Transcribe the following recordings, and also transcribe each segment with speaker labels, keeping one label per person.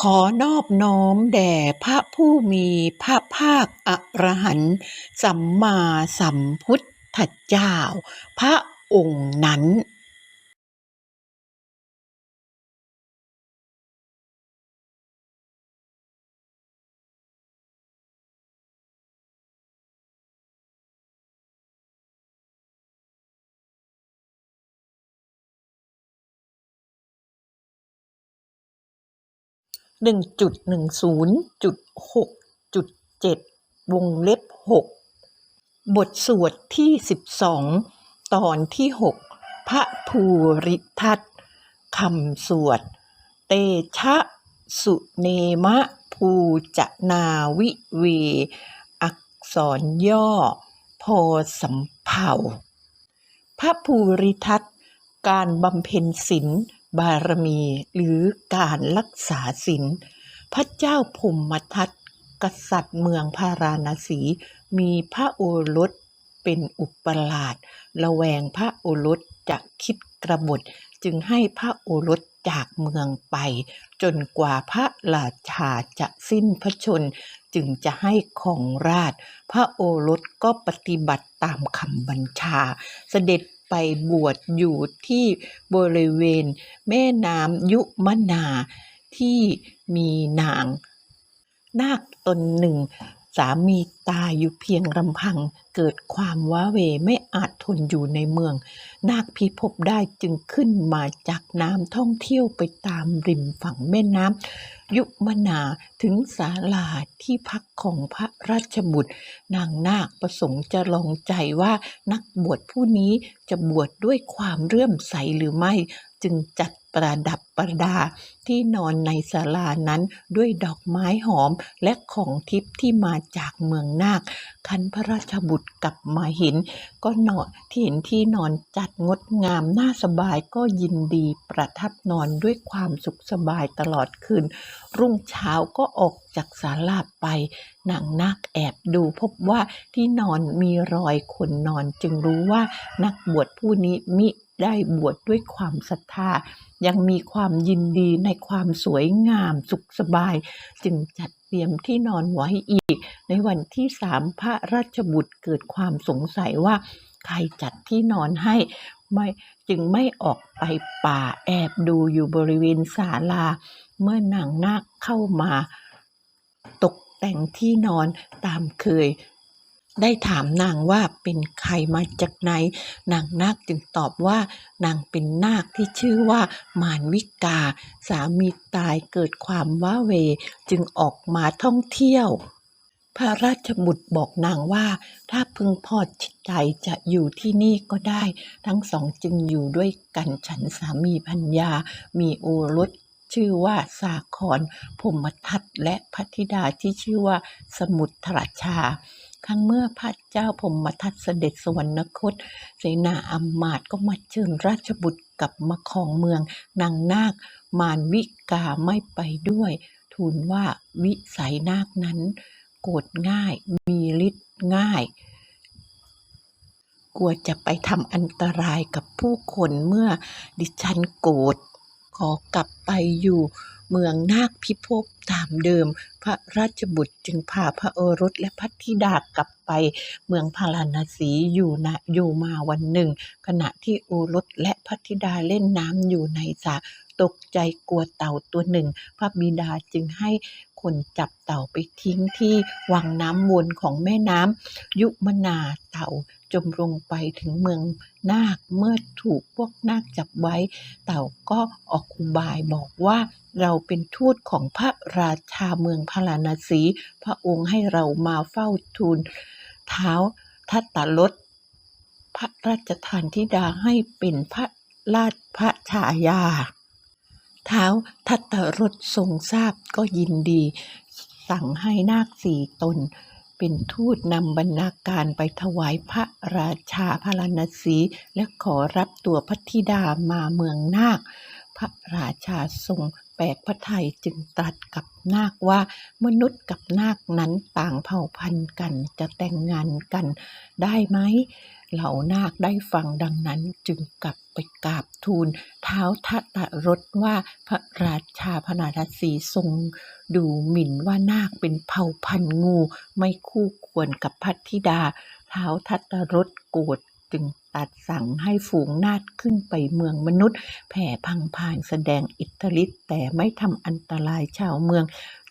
Speaker 1: ขอนอบน้อมแด่พระผู้มีพระภาคอรหันต์สัมมาสัมพุทธเจ้า พระองค์นั้น หนึ่งจุดหนึ่งศูนย์จุดหกจุดเจ็ดวงเล็บหกบทสวดที่สิบสองตอนที่หกพระภูริทัตคำสวด เตชะสุเนมะภูจนาวิเว อักษรย่อ พอสำเภาพระภูริทัตการบำเพ็ญศีล บารมีหรือการรักษาศีลพระเจ้าพรหมทัตกษัตริย์เมืองพาราณสี มีพระโอรสเป็นอุปราชระแวงพระโอรสจะคิดกระบฏจึงให้พระโอรสจากเมืองไป จนกว่าพระราชาจะสิ้นพระชน จึงจะให้ของราช พระโอรสก็ปฏิบัติตามคำบัญชา เสด็จ ไปบวชอยู่ที่บริเวณแม่น้ำยุมนาที่มีนางนาคตนหนึ่ง สามีตายอยู่เพียงลำพัง เกิดความว้าเวไม่อาจทนอยู่ในเมือง นาคพิภพได้จึงขึ้นมาจากน้ำท่องเที่ยวไปตามริมฝั่งแม่น้ำยุมนาถึงศาลาที่พักของพระราชบุตร นางนาคประสงค์จะลองใจว่านักบวชผู้นี้จะบวชด้วยความเลื่อมใสหรือไม่ จึงจัด ประดับประดาที่นอนในศาลานั้นด้วยดอกไม้หอมและของทิพย์ที่มาจากเมืองนาค คันพระราชบุตรกลับมาเห็น ก็นอนที่เห็นที่นอนจัดงดงามน่าสบายก็ยินดีประทับนอนด้วยความสุขสบายตลอดคืน รุ่งเช้าก็ออกจากศาลาไปนางนาคแอบดูพบว่าที่นอนมีรอยคนนอนจึงรู้ว่านักบวชผู้นี้มิ ได้บวชดด้วยความศรัทธา ยังมีความยินดีในความสวยงามสุขสบาย จึงจัดเตรียมที่นอนไว้อีก ในวันที่สามพระราชบุตรเกิดความสงสัยว่าใครจัดที่นอนให้ไม่จึงไม่ออกไปป่าแอบดูอยู่บริเวณศาลา เมื่อนางนาคเข้ามา ตกแต่งที่นอนตามเคย ได้ถามนางว่าเป็นใครมาจากไหน นางนาคจึงตอบว่า นางเป็นนาคที่ชื่อว่ามารวิกา สามีตายเกิดความว้าเวจึงออกมาท่องเที่ยว พระราชบุตรบอกนางว่า ถ้าพึงพอใจจะอยู่ที่นี่ก็ได้ ทั้งสองจึงอยู่ด้วยกันฉันสามีพัญญา มีโอรสชื่อว่าสาครพรมทัตและพระธิดาที่ชื่อว่าสมุทรชา ครั้งเมื่อพระเจ้าพรหมทัตเสด็จสวรรคต เสนาอำมาตย์ก็มาเชิญราชบุตรกลับมาครองเมือง นางนาค มารวิกาไม่ไปด้วย ทูลว่าวิสัยนาคนั้น โกรธง่าย มีฤทธิ์ง่าย กลัวจะไปทำอันตรายกับผู้คนเมื่อดิฉันโกรธขอกลับไปอยู่ เมืองนาคพิภพตามเดิม พระราชบุตรจึงพาพระโอรสและพระธิดากลับไป เมืองพาราณสีอยู่นะอยู่มาวันหนึ่ง ขณะที่โอรสและพระธิดาเล่นน้ำอยู่ในสระตกใจกลัวเต่าตัวหนึ่ง พระบิดาจึงให้คนจับเต่าไปทิ้งที่วังน้ำวนของแม่น้ำยุมนาเต่า จมลงไปถึงเมืองนาคเมื่อถูกพวกนาคจับไว้ เต่าก็ออกอุบายบอกว่าเราเป็นทูตของพระราชาเมืองพาราณสี พระองค์ให้เรามาเฝ้าทูลเท้าทัตตรสพระราชทานธิดาให้เป็นพระราชพระชายา เท้าทัตตรสทรงทราบก็ยินดี สั่งให้นาคสี่ตน เป็นทูตนำบรรณาการไปถวายพระราชาพาราณสี และขอรับตัวพระธิดามาเมืองนาค พระราชาทรง แปลกพระไทยจึงตรัสกับนาคว่ามนุษย์กับนาคนั้นต่างเผ่าพันธุ์กันจะแต่งงานกันได้ไหมเหล่านาคได้ฟังดังนั้นจึงกลับไปกราบทูลเท้าทัตรถว่าพระราชาพนาทสีทรงดูหมิ่นว่านาคเป็นเผ่าพันธุ์งู ไม่คู่ควรกับพัทธิดา เท้าทัตรถโกรธ จึงตัดสั่งให้ฝูงนาคขึ้นไปเมืองมนุษย์ แผ่พังพานแสดงอิทธิฤทธิ์แต่ไม่ทำอันตรายชาวเมือง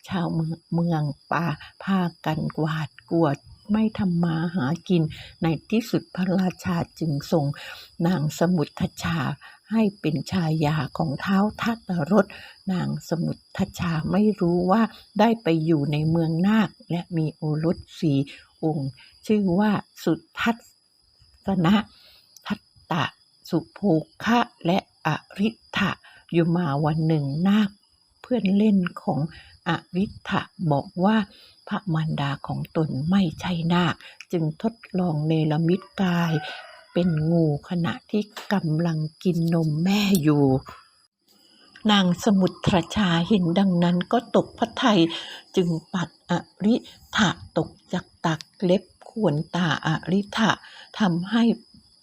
Speaker 1: ชาวเมืองเมืองป่าพากันกวาดกวดไม่ทำมาหากิน ในที่สุดพระราชาจึงทรงนางสมุทชาให้เป็นชายาของเท้าทัตรถ นางสมุทชาไม่รู้ว่าได้ไปอยู่ในเมืองนาค และมีโอรสสีองค์ ชื่อว่าสุทัศ นะทัตตะ สุโภคะและอริ t ะอยู่มาวันหนึ่งนาคเพื่อนเล่นของอริ t ะบอกว่าพระมารดาของตนไม่ใช่นาค จึงทดลองเนรมิตกาย เป็นงูขณะที่กำลังกินนมแม่อยู่นางสมุทรชาเห็นดังนั้นก็ตกพระทัยจึงปัดอริ t ะตกจากตักเล็บ ขวนตาอริ t ะทำให้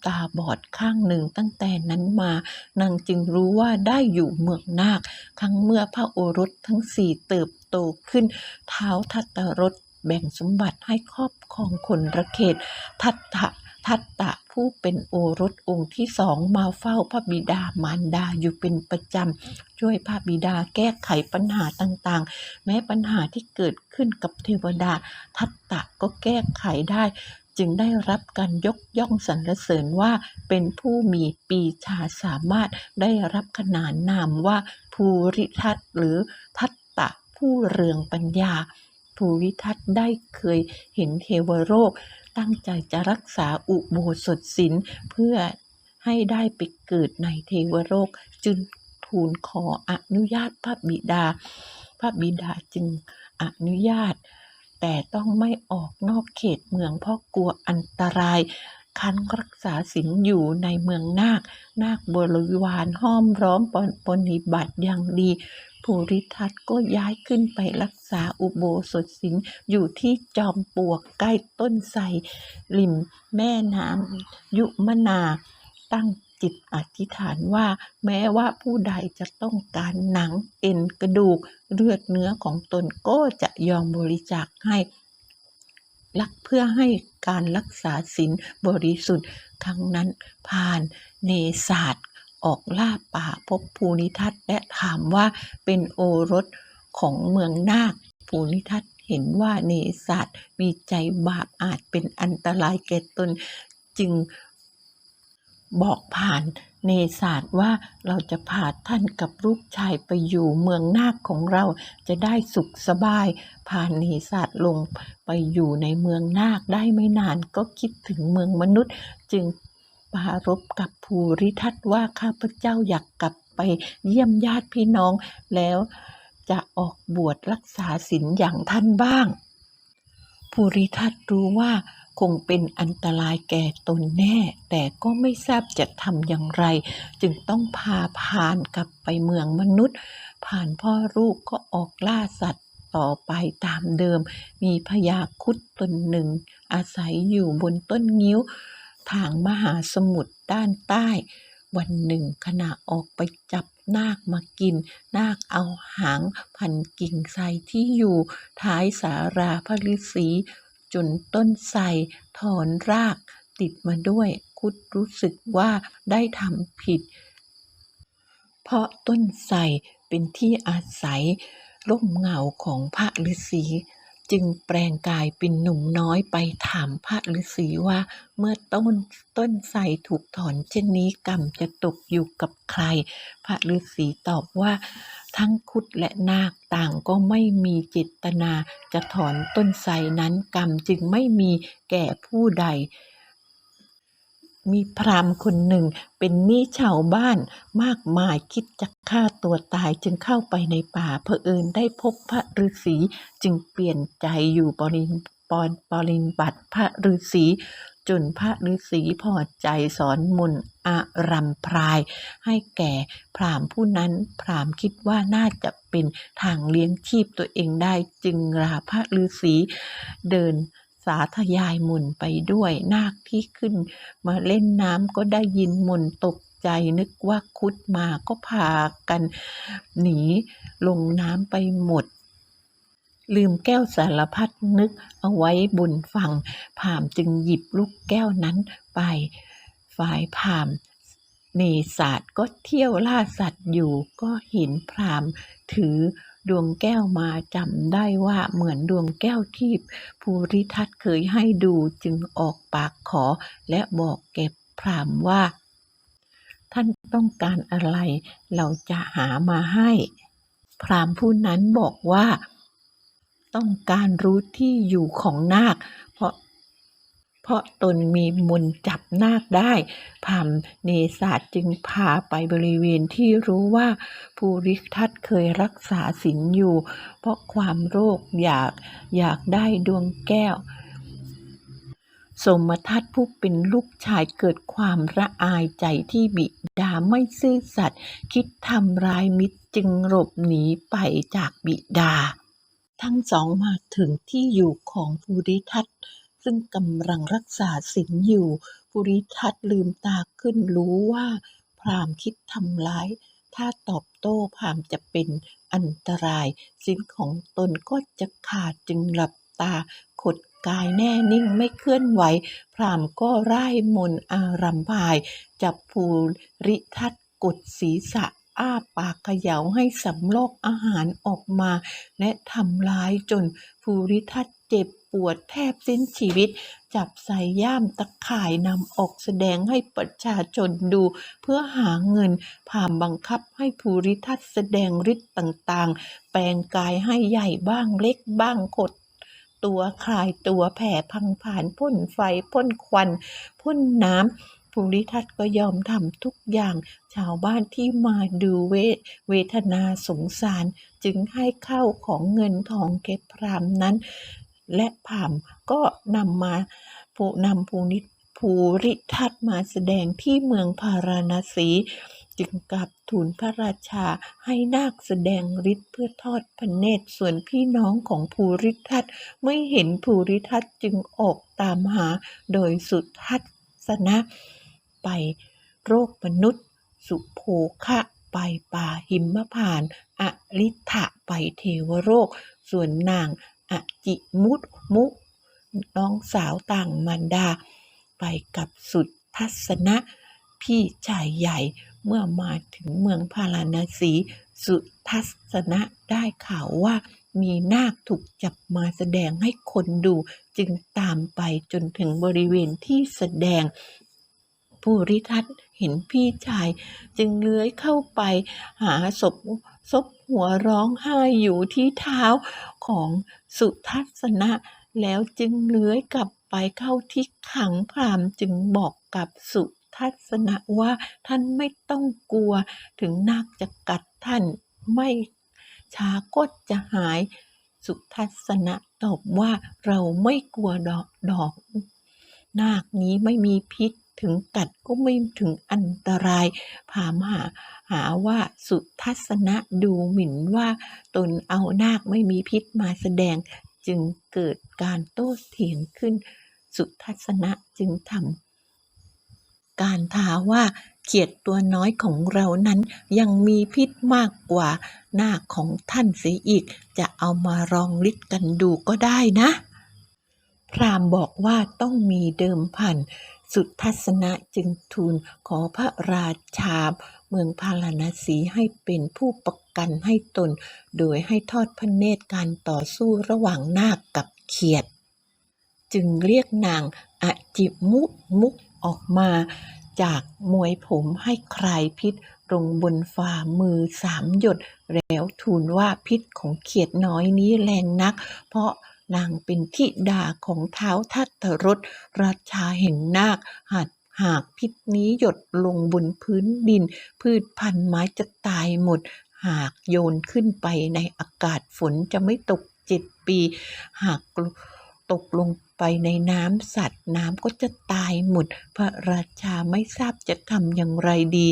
Speaker 1: ตาบอดข้างหนึ่งตั้งแต่นั้นมานางจึงรู้ว่าได้อยู่เมืองนาค ครั้งเมื่อพระโอรสทั้งสี่เติบโตขึ้น เท้าทัตตรสแบ่งสมบัติให้ครอบครองคนระเขต ทัตตะ ทัตตะผู้เป็นโอรสองค์ที่สองมาเฝ้าพระบิดามารดาอยู่เป็นประจำ ช่วยพระบิดาแก้ไขปัญหาต่างๆ แม้ปัญหาที่เกิดขึ้นกับเทวดา ทัตตะก็แก้ไขได้ จึงได้รับการยกย่องสรรเสริญว่าเป็นผู้มีปีชาสามารถได้รับขนานนามว่าภูริทัตหรือทัตตะผู้เรืองปัญญาภูริทัตได้เคยเห็นเทวโลก ตั้งใจจะรักษาอุโบสถศีลเพื่อให้ได้ไปเกิดในเทวโลกจึงทูลขออนุญาตพระบิดา พระบิดาจึงอนุญาต แต่ต้องไม่ออกนอกเขตเมืองเพราะกลัวอันตรายคันรักษาศีลอยู่ในเมืองนาค นาคบริวารห้อมร้อมปนปฏิบัติอย่างดี ภูริทัตก็ย้ายขึ้นไปรักษาอุโบสถศีลอยู่ที่จอมปลวกใกล้ต้นไทรริมแม่น้ำยุมนาตั้งจิตอธิษฐานว่าแม้ว่าผู้ใดจะต้องการหนังเอ็นกระดูกเลือดเนื้อของตนก็จะยอมบริจาคให้รักเพื่อให้การรักษาศีลบริสุทธิ์ครั้งนั้นพานเนศาสตร์ ออกล่าป่าพบภูนิทัตและถามว่าเป็นโอรสของเมืองนาคภูนิทัตเห็นว่าเนศาสตร์มีใจบาปอาจเป็นอันตรายแก่ตนจึงบอกผ่านเนศาสตร์ว่าเราจะพาท่านกับลูกชายไปอยู่เมืองนาคของเราจะได้สุขสบาย พาเนศาสตร์ลงไปอยู่ในเมืองนาคได้ไม่นานก็คิดถึงเมืองมนุษย์ จึง ปารบกับภูริทัตว่าข้าพเจ้าอยากกลับไปเยี่ยมญาติพี่น้องแล้วจะออกบวชรักษาศีลอย่างท่านบ้าง ภูริทัตรู้ว่าคงเป็นอันตรายแก่ตนแน่ แต่ก็ไม่ทราบจะทำอย่างไร จึงต้องพาผ่านกลับไปเมืองมนุษย์ ผ่านพ่อลูกก็ออกล่าสัตว์ต่อไปตามเดิม มีพญาคุดตนหนึ่ง อาศัยอยู่บนต้นงิ้ว ทางมหาสมุทรด้านใต้ วันหนึ่งขณะออกไปจับนาคมากิน นาคเอาหางพันกิ่งไทรที่อยู่ ท้ายสาราพระฤาษีจนต้นไทรถอนรากติดมาด้วย คุดรู้สึกว่าได้ทำผิด เพราะต้นไทรเป็นที่อาศัยร่มเงาของพระฤาษี จึงแปลงกายเป็นหนุ่มน้อยไปถามพระฤาษีว่า เมื่อต้นต้นไทรถูกถอนเช่นนี้กรรมจะตกอยู่กับใคร พระฤาษีตอบว่าทั้งคุดและนาคต่างก็ไม่มีเจตนา จะถอนต้นไทรนั้นกรรมจึงไม่มีแก่ผู้ใด มีพราหมณ์คนหนึ่งเป็นหนี้ชาวบ้านมากมายคิดจะฆ่าตัวตายจึงเข้าไปในป่าเผอิญได้พบพระฤาษีจึงเปลี่ยนใจอยู่ปรินปอนปรินบัติพระฤาษีจนพระฤาษีพอใจสอนมนต์อารัมพราย ให้แก่พรามผู้นั้นพรามคิดว่าน่าจะเป็นทางเลี้ยงชีพตัวเองได้จึงลาพระฤาษีเดิน สาธยายมุนไปด้วยนาคที่ขึ้น มาเล่นน้ำก็ได้ยินมุนตกใจนึกว่าคุดมาก็พากันหนีลงน้ำไปหมด ลืมแก้วสารพัดนึกเอาไว้บนฝั่งพามจึงหยิบลูกแก้วนั้นไป ฝ่ายพามณ์เนศาสตร์ก็เที่ยวล่าสัตว์อยู่ก็เห็นพรามถือ ดวงแก้วมาจำได้ว่าเหมือนดวงแก้วที่ภูริทัตเคยให้ดูจึงออกปากขอและบอกแก่พรามว่า ท่านต้องการอะไรเราจะหามาให้ พรามผู้นั้นบอกว่า ต้องการรู้ที่อยู่ของนาค เพราะ เพราะตนมีมนจับนาคได้พรามเนศาสจึงพาไปบริเวณที่รู้ว่าภูริทัตเคยรักษาศีลอยู่ เพราะความโรคอยากอยากได้ดวงแก้วสมทัตผู้เป็นลูกชายเกิดความระอายใจที่บิดาไม่ซื่อสัตย์คิดทำร้ายมิตรจึงหลบหนีไปจากบิดา ทั้งสองมาถึงที่อยู่ของภูริทัต ซึ่งกำลังรักษาศีลอยู่ ภูริทัตลืมตาขึ้นรู้ว่า พรามคิดทำร้าย ถ้าตอบโต้พรามจะเป็นอันตรายศีลของตนก็จะขาดจึงหลับตาขดกายแน่นิ่งไม่เคลื่อนไหว พรามก็ร่ายมนอารัมพาย จับภูริทัตกดศีรษะอ้าปากเขย่าให้สำลอกอาหารออกมา และทำร้ายจนภูริทัตเจ็บ ปวดแทบสิ้นชีวิต จับใส่ย่ามตะข่ายนำออกแสดงให้ประชาชนดู เพื่อหาเงินพามบังคับให้ภูริทัตแสดงฤทธิ์ต่างๆ แปลงกายให้ใหญ่บ้างเล็กบ้างขดตัวคลายตัวแผ่พังผ่านพ่นไฟพ่นควันพ่นน้ำภูริทัตก็ยอมทำทุกอย่าง ชาวบ้านที่มาดูเวเวทนาสงสาร จึงให้เข้าของเงินทองแก่พรามนั้น และพรามก็นำมาผู้นำภูนิภูริทัตมาแสดงที่เมืองพาราณสี จึงกลับทูลพระราชาให้นาคแสดงฤทธิ์เพื่อทอดพระเนตรส่วนพี่น้องของภูริทัตไม่เห็นภูริทัตจึงออกตามหาโดยสุทัศนะไปโรคมนุษย์ สุโภคะไปป่าหิมพาน อริธะไปเทวโรค ส่วนนาง อจิมุตมุน้องสาวต่างมารดา ไปกับสุทัศนะพี่ชายใหญ่เมื่อมาถึงเมืองพาราณสีสุทัศนะได้ข่าวว่ามีนาคถูกจับมาแสดงให้คนดูจึงตามไปจนถึงบริเวณที่แสดง ผู้ริทัตเห็นพี่ชาย จึงเลื้อยเข้าไปหาศพ ศพหัวร้องไห้อยู่ที่เท้าของสุทัศนะ แล้วจึงเลื้อยกลับไปเข้าที่ขังพรามจึงบอกกับสุทัศนะว่าท่านไม่ต้องกลัวถึงนาคจะกัดท่านไม่ช้าก็จะหาย สุทัศนะตอบว่าเราไม่กลัวดอกดอก นาคนี้ไม่มีพิษ ถึงกัดก็ไม่ถึงอันตรายพามหาหาว่าสุทัศนะดูหมิ่นว่าตนเอานาคไม่มีพิษมาแสดง จึงเกิดการโต้เถียงขึ้น สุทัศนะจึงทำการท้าว่าเขียดตัวน้อยของเรานั้นยังมีพิษมากกว่านาคของท่านเสียอีก จะเอามาลองลิดกันดูก็ได้นะ พรามบอกว่าต้องมีเดิมพัน สุทัศนะจึงทูลขอพระราชาเมืองพาราณสีให้เป็นผู้ประกันให้ตน โดยให้ทอดพระเนตรการต่อสู้ระหว่างนาคกับเขียด จึงเรียกนางอจิมุมุกออกมาจากมวยผมให้คลายพิษลงบนฝ่ามือสามหยด แล้วทูลว่าพิษของเขียดน้อยนี้แรงนัก เพราะ นางเป็นธิดาของเท้าทัตตรสราชาแห่งนาคหากหากพิษนี้หยดลงบนพื้นดิน พืชพันธุ์ไม้จะตายหมด หากโยนขึ้นไปในอากาศฝนจะไม่ตกเจ็ดปี หากตกลงไปในน้ำสัตว์น้ำก็จะตายหมด พระราชาไม่ทราบจะทำอย่างไรดี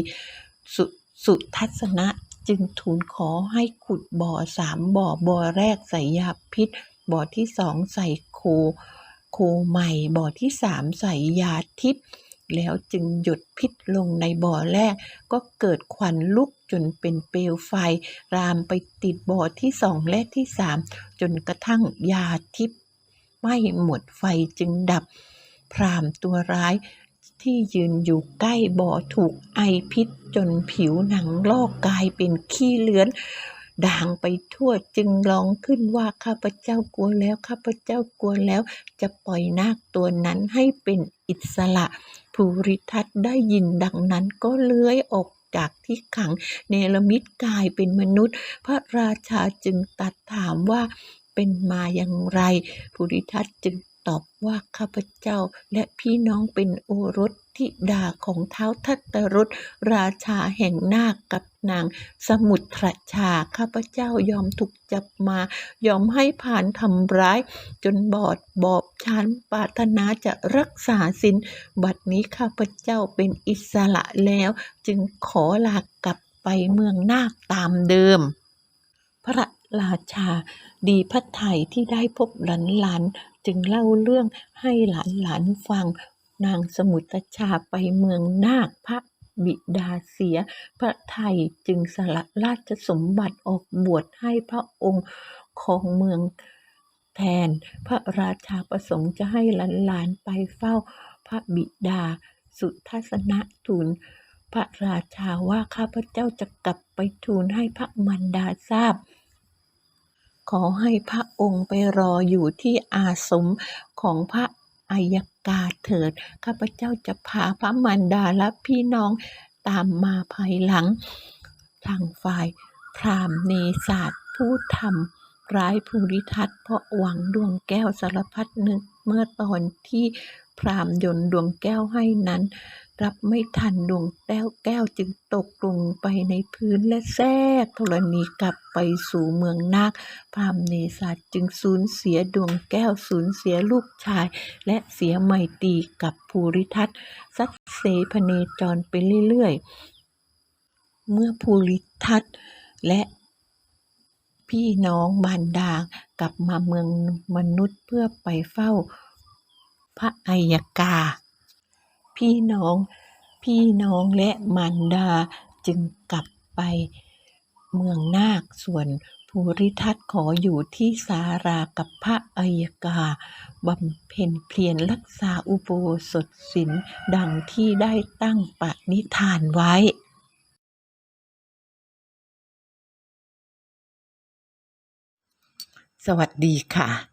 Speaker 1: สุสุทัศนะจึงทูลขอให้ขุดบ่อสามบ่อบ่อแรกใส่ยาพิษ บ่อที่สองใส่โคโคใหม่ บ่อที่สามใส่ยาทิพย์แล้วจึงหยดพิษลงในบ่อแรก ก็เกิดควันลุกจนเป็นเปลวไฟ รามไปติดบ่อที่สองและที่สามจนกระทั่งยาทิพย์ไม้หมดไฟจึงดับ พรามตัวร้ายที่ยืนอยู่ใกล้บ่อถูกไอพิษจนผิวหนังลอกกลายเป็นขี้เลื้อน ด่างไปทั่วจึงร้องขึ้นว่าข้าพเจ้ากลัวแล้วข้าพเจ้ากลัวแล้วจะปล่อยนาคตัวนั้นให้เป็นอิสระภูริทัตได้ยินดังนั้นก็เลื้อยออกจากที่ขังเนรมิตกายเป็นมนุษย์ พระราชาจึงตรัดถามว่าเป็นมาอย่างไรภูริทัตจึง ตอบว่าข้าพเจ้าและพี่น้องเป็นโอรสธิดาของเท้าทัตตรสราชาแห่งนาคกับนางสมุทรชาข้าพเจ้ายอมถูกจับมา ยอมให้ผ่านทำร้าย จนบอดบอบช้ำปาถนาจะรักษาสินบัดนี้ข้าพเจ้าเป็นอิสระแล้ว จึงขอลากลับไปเมืองนาคตามเดิม พระราชาดีพระไทยที่ได้พบหลานหลาน จึงเล่าเรื่องให้หลานหลานๆฟัง นางสมุทรชาไปเมืองนาคพระบิดาเสีย พระไทยจึงสละราชสมบัติออกบวชให้พระองค์ของเมืองแทน พระราชาประสงค์จะให้หลานๆไปเฝ้าพระบิดา สุทัศนทูลพระราชาว่าข้าพระเจ้าจะกลับไปทูลให้พระมารดาทราบ ขอให้พระองค์ไปรออยู่ที่อาสมของพระอัยกาเถิด ข้าพเจ้าจะพาพระมารดาและพี่น้องตามมาภายหลัง ทางฝ่ายพรามเนศาสตร์ผู้ทำร้ายภูริทัตเพราะหวังดวงแก้วสารพัดนึกเมื่อตอนที่พรามยนดวงแก้วให้นั้น รับไม่ทันดวงแก้วแก้วจึงตกลงไปในพื้นและแทรกธรณีกลับไปสู่เมืองนาคพรามเนศาสจึงสูญเสียดวงแก้วสูญเสียลูกชาย และเสียไมตรีกับภูริทัตสักเสพเนจรไปเรื่อยๆ เมื่อภูริทัตและพี่น้องบานดากลับมาเมืองมนุษย์เพื่อไปเฝ้าพระอัยกา พี่น้อง พี่น้องและมารดาจึงกลับไปเมืองนาคส่วนภูริทัตขออยู่ที่สารากับพระอัยกาบำเพ็ญเพียรรักษาอุโบสถศีลดังที่ได้ตั้งปณิธานไว้สวัสดีค่ะ